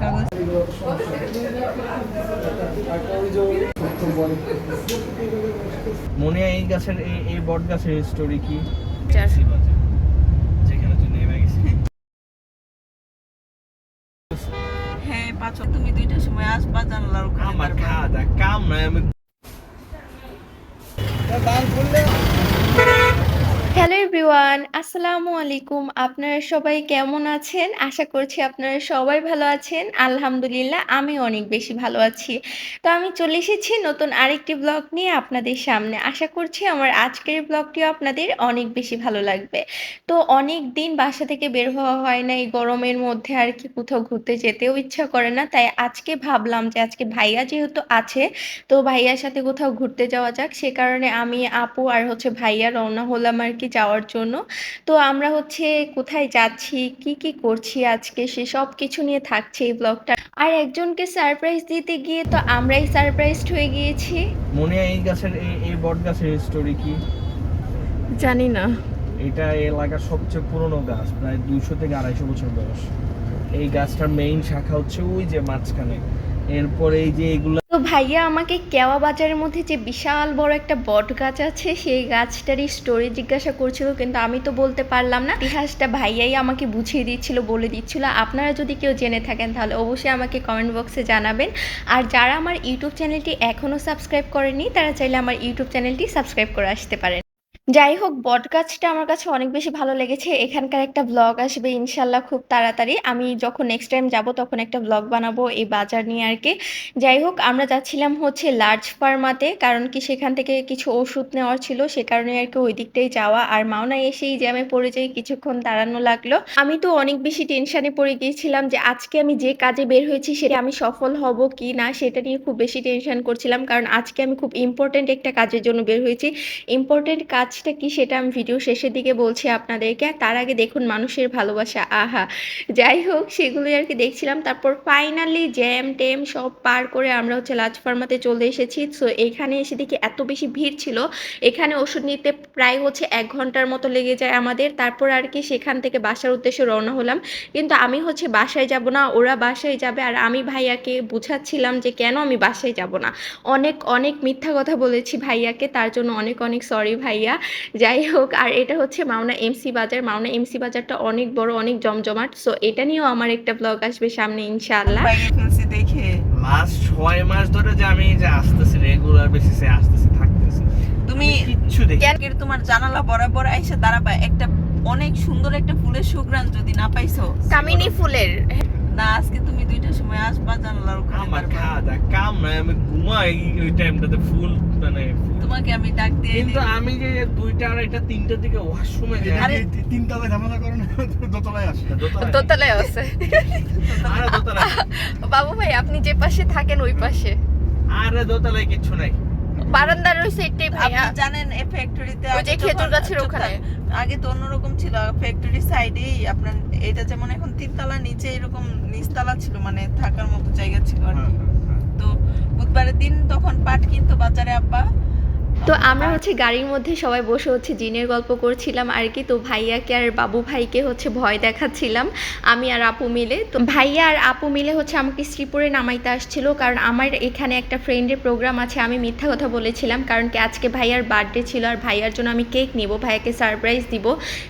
কাগজ। মনে হয় এই গাছের এই- এই বট গাছের স্টোরি কি? যেখানে তুই নেমে গেছিস। হ্যাঁ পাঁচ তুমি দুইটার সময় আসবা জানালার ওখানে আমার। খাওয়া দাওয়া কাম নাই আমি হ্যালো এভরিওয়ান আসসালামু আলাইকুম আপনারা সবাই কেমন আছেন? আশা করছি আপনারা সবাই ভালো আছেন। আলহামদুলিল্লাহ, আমি অনেক বেশি ভালো আছি। তো আমি চলে এসেছি নতুন আরেকটি ব্লগ নিয়ে আপনাদের সামনে। আশা করছি আমার আজকের ব্লগটিও আপনাদের অনেক বেশি ভালো লাগবে। তো অনেক দিন বাসা থেকে বের হওয়া হয় না, এই গরমের মধ্যে আর কি কোথাও ঘুরতে যেতেও ইচ্ছা করে না। তাই আজকে ভাবলাম যে আজকে ভাইয়া যেহেতু আছে, তো ভাইয়ার সাথে কোথাও ঘুরতে যাওয়া যাক। সে কারণে আমি, আপু আর হচ্ছে ভাইয়া রওনা হলাম আর কি যাওয়ার জন্য। তো আমরা হচ্ছে কোথায় যাচ্ছি কি কি করছি আজকে সে সব কিছু নিয়ে থাকছে এই ব্লগটা আর একজনকে সারপ্রাইজ দিতে গিয়ে তো আমরাই সারপ্রাইজড হয়ে গিয়েছি। মনে হয় এই গাছের এই- এই বট গাছের স্টোরি কি? জানি না। এটা এই এলাকার সবচেয়ে পুরনো গাছ প্রায় দুইশো থেকে আড়াইশো বছর বয়স। এই গাছটার মেইন শাখা হচ্ছে ওই যে মাঝখানে। এরপরে এই যে এগুলা তো ভাইয়া, আমাকে কেওয়া বাজারের মধ্যে যে বিশাল বড় একটা বট গাছ আছে, সেই গাছটারই স্টোরি জিজ্ঞাসা করছিল, কিন্তু আমি তো বলতে পারলাম না। ইতিহাসটা ভাইয়াই আমাকে বুঝিয়ে দিচ্ছিল, বলে দিচ্ছিল। আপনারা যদি কেউ জেনে থাকেন, তাহলে অবশ্যই আমাকে কমেন্ট বক্সে জানাবেন। আর যারা আমার ইউটিউব চ্যানেলটি এখনও সাবস্ক্রাইব করেনি তারা চাইলে আমার ইউটিউব চ্যানেলটি সাবস্ক্রাইব করে আসতে পারেন। যাই হোক বট গাছটা আমার কাছে অনেক বেশি ভালো লেগেছে। এখানকার একটা ব্লগ আসবে ইনশাল্লাহ খুব তাড়াতাড়ি। আমি যখন নেক্সট টাইম যাব তখন একটা ব্লগ বানাবো এই বাজার নিয়ে আর কি। যাই হোক, আমরা যাচ্ছিলাম হচ্ছে লার্জ ফার্মাতে কারণ কি সেখান থেকে কিছু ওষুধ নেওয়ার ছিল, সে কারণে আর কি ওই দিকটাই যাওয়া। আর মাওনা এসেই জ্যামে পড়ে যাই কিছুক্ষণ দাঁড়ানো লাগল। আমি তো অনেক বেশি টেনশানে পড়ে গিয়েছিলাম যে আজকে আমি যে কাজে বের হয়েছি সেটা আমি সফল হব কি না, সেটা নিয়ে খুব বেশি টেনশন করছিলাম। কারণ আজকে আমি খুব ইম্পর্টেন্ট একটা কাজের জন্য বের হয়েছি। ইম্পর্টেন্ট কাজটা কি সেটা আমি ভিডিও শেষের দিকে বলছি আপনাদেরকে। তার আগে দেখুন মানুষের ভালোবাসা, আহা। যাই হোক, সেগুলোই আর কি দেখছিলাম। তারপর ফাইনালি জ্যাম ট্যাম সব পার করে আমরা হচ্ছে লাজ ফার্মাতে চলে এসেছি। সো এখানে এসে দেখি এত বেশি ভিড় ছিল। এখানে ওষুধ নিতে প্রায় হচ্ছে এক ঘণ্টার মতো লেগে যায় আমাদের। তারপর আর কি সেখান থেকে বাসার উদ্দেশ্যে রওনা হলাম। কিন্তু আমি হচ্ছে বাসায় যাব না, ওরা বাসায় যাবে। আর আমি ভাইয়াকে বুঝাচ্ছিলাম যে কেন আমি বাসায় যাব না। অনেক অনেক মিথ্যা কথা বলেছি ভাইয়াকে। তার জন্য অনেক অনেক সরি ভাইয়া। যাই হোক আর এটা হচ্ছে মাওনা এমসি বাজার। মাওনা এমসি বাজারটা অনেক বড় অনেক জমজমাট। সো এটা নিয়েও আমার একটা ব্লগ আসবে সামনে ইনশাআল্লাহ। দেখে লাস্ট ছয় মাস ধরে যে আমি যে আসতেছি রেগুলার বেসিসে আসতেছি থাকতেছি তুমি কিচ্ছু দেখি তোমার জানালা বরাবর আইসা দাঁড়াবা? একটা অনেক সুন্দর একটা ফুলের সুগ্রান যদি না পাইছো। কামিনী ফুলের। না আজকে তুমি দুইটার সময় আসবা জানালার ওখানে আমার। খাওয়া কাম নাই আমি ঘুমাই ওই টাইমটাতে ফুল মানে তোমাকে আমি ডাক দিয়ে কিন্তু আমি যে দুইটা আড়াইটা তিনটার দিকে ওয়াশরুমে যাই। আরে তিনতলায় ঝামেলা করে না দোতলায় আসে। দোতলায়- দোতলায় আছে। আরে দোতলায়। বাবু ভাই আপনি যে পাশে থাকেন ওই পাশে। আরে দোতলায় কিচ্ছু নাই। বারান্দার ওই সাইডটাই ভাইয়া। জানেন এই ফ্যাক্টরিতে ওই যে খেজুর গাছের ওখানে। আগে তো অন্যরকম ছিল ফ্যাক্টরি সাইডেই আপনার এটা যেমন এখন তিনতলা নিচে এরকম নিচতলা ছিল মানে থাকার মতো জায়গা ছিল আর কি। তো বুধবারের দিন তখন পাট কিনতো বাজারে আব্বা। তো আমরা হচ্ছে গাড়ির মধ্যে সবাই বসে হচ্ছে জিনের গল্প করছিলাম, আর কি তো ভাইয়াকে আর বাবু ভাইকে হচ্ছে ভয় দেখাচ্ছিলাম, আমি আর আপু মিলে। তো ভাইয়া আর আপু মিলে হচ্ছে আমাকে শ্রীপুরে নামাইতে আসছিল, কারণ আমার এখানে একটা ফ্রেন্ডের প্রোগ্রাম আছে, আমি মিথ্যা কথা বলেছিলাম, কারণ কি আজকে ভাইয়ার বার্থডে ছিল, আর ভাইয়ার জন্য আমি কেক নিব, ভাইয়াকে সারপ্রাইজ দিব।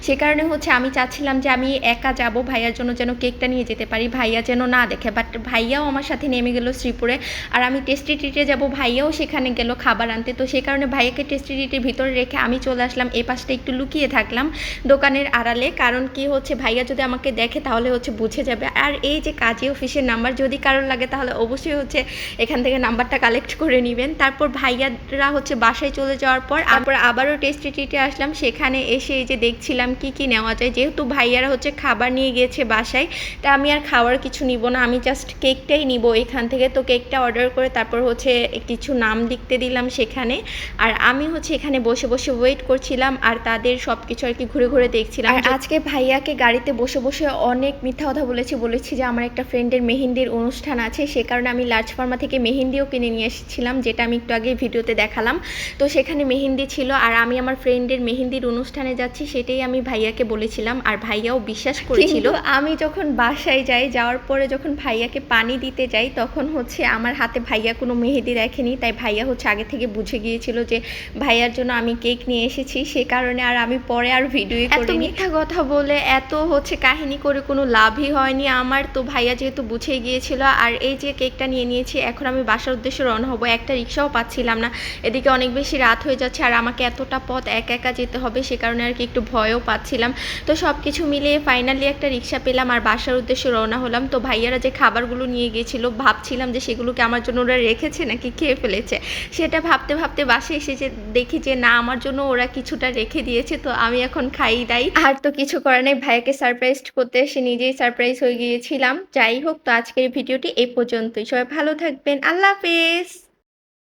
সে কারণে হচ্ছে আমি চাচ্ছিলাম যে আমি একা যাব, ভাইয়ার জন্য যেন কেকটা নিয়ে যেতে পারি, ভাইয়া যেন না দেখে। বাট ভাইয়াও আমার সাথে নেমে গেল শ্রীপুরে, আর আমি টেস্টি ট্রিটে যাব, ভাইয়াও সেখানে গেল খাবার আনতে। তো সে কারণে ভাইয়াকে টেস্টি ট্রিটের ভিতরে রেখে আমি চলে আসলাম এই পাশটা একটু লুকিয়ে থাকলাম দোকানের আড়ালে। কারণ কি হচ্ছে, ভাইয়া যদি আমাকে দেখে তাহলে হচ্ছে বুঝে যাবে। আর এই যে কাজী অফিসের নাম্বার যদি কারোর লাগে তাহলে অবশ্যই হচ্ছে এখান থেকে নাম্বারটা কালেক্ট করে নেবেন। তারপর ভাইয়ারা হচ্ছে বাসায় চলে যাওয়ার পর তারপর আবারও টেস্টি ট্রিটে আসলাম। সেখানে এসে এই যে দেখছিলাম কি কি নেওয়া যায়। যেহেতু ভাইয়ারা হচ্ছে খাবার নিয়ে গিয়েছে বাসায়, তা আমি আর খাওয়ার কিছু নিব না। আমি জাস্ট কেকটাই নিব এখান থেকে। তো কেকটা অর্ডার করে তারপর হচ্ছে কিছু নাম লিখতে দিলাম সেখানে। আর আমি হচ্ছে এখানে বসে বসে ওয়েট করছিলাম আর তাদের সব কিছু আর কি ঘুরে ঘুরে দেখছিলাম আর আজকে ভাইয়াকে গাড়িতে বসে বসে অনেক মিথ্যা কথা বলেছি বলেছি যে আমার একটা ফ্রেন্ডের মেহেন্দির অনুষ্ঠান আছে সে কারণে আমি লার্জ ফার্মা থেকে মেহেন্দিও কিনে নিয়ে এসেছিলাম যেটা আমি একটু আগে ভিডিওতে দেখালাম। তো সেখানে মেহেন্দি ছিল আর আমি আমার ফ্রেন্ডের মেহেন্দির অনুষ্ঠানে যাচ্ছি সেটাই আমি ভাইয়াকে বলেছিলাম আর ভাইয়াও বিশ্বাস করেছিল। আমি যখন বাসায় যাই যাওয়ার পরে যখন ভাইয়াকে পানি দিতে যাই তখন হচ্ছে আমার হাতে ভাইয়া কোনো মেহেদি রাখেনি তাই ভাইয়া হচ্ছে আগে থেকে বুঝে গিয়েছিল যে ভাইয়ার জন্য আমি কেক নিয়ে এসেছি সে কারণে আর আমি পরে আর ভিডিও এত মিথ্যা কথা বলে এত হচ্ছে কাহিনী করে কোনো লাভই হয়নি। আমার তো ভাইয়া যেহেতু বুঝে গিয়েছিল আর এই যে কেকটা নিয়ে নিয়েছি এখন আমি বাসার উদ্দেশ্যে রওনা হব। একটা রিক্সাও পাচ্ছিলাম না। এদিকে অনেক বেশি রাত হয়ে যাচ্ছে আর আমাকে এতটা পথ একা একা যেতে হবে সে কারণে আর কি একটু ভয়ও পাচ্ছিলাম। তো সব কিছু মিলিয়ে ফাইনালি একটা রিক্সা পেলাম আর বাসার উদ্দেশ্যে রওনা হলাম। তো ভাইয়ারা যে খাবারগুলো নিয়ে গিয়েছিল ভাবছিলাম যে সেগুলোকে আমার জন্য ওরা রেখেছে নাকি খেয়ে ফেলেছে? সেটা ভাবতে ভাবতে বাসে এসে যে দেখি যে না, আমার জন্য ওরা কিছুটা রেখে দিয়েছে, তো আমি এখন খাই দাই। আর তো কিছু করার নেই, ভাইয়াকে সারপ্রাইজ করতে সে নিজেই সারপ্রাইজ হয়ে গিয়েছিলাম। যাই হোক, তো আজকের ভিডিওটি এই পর্যন্তই। সবাই ভালো থাকবেন। আল্লাহ হাফেজ।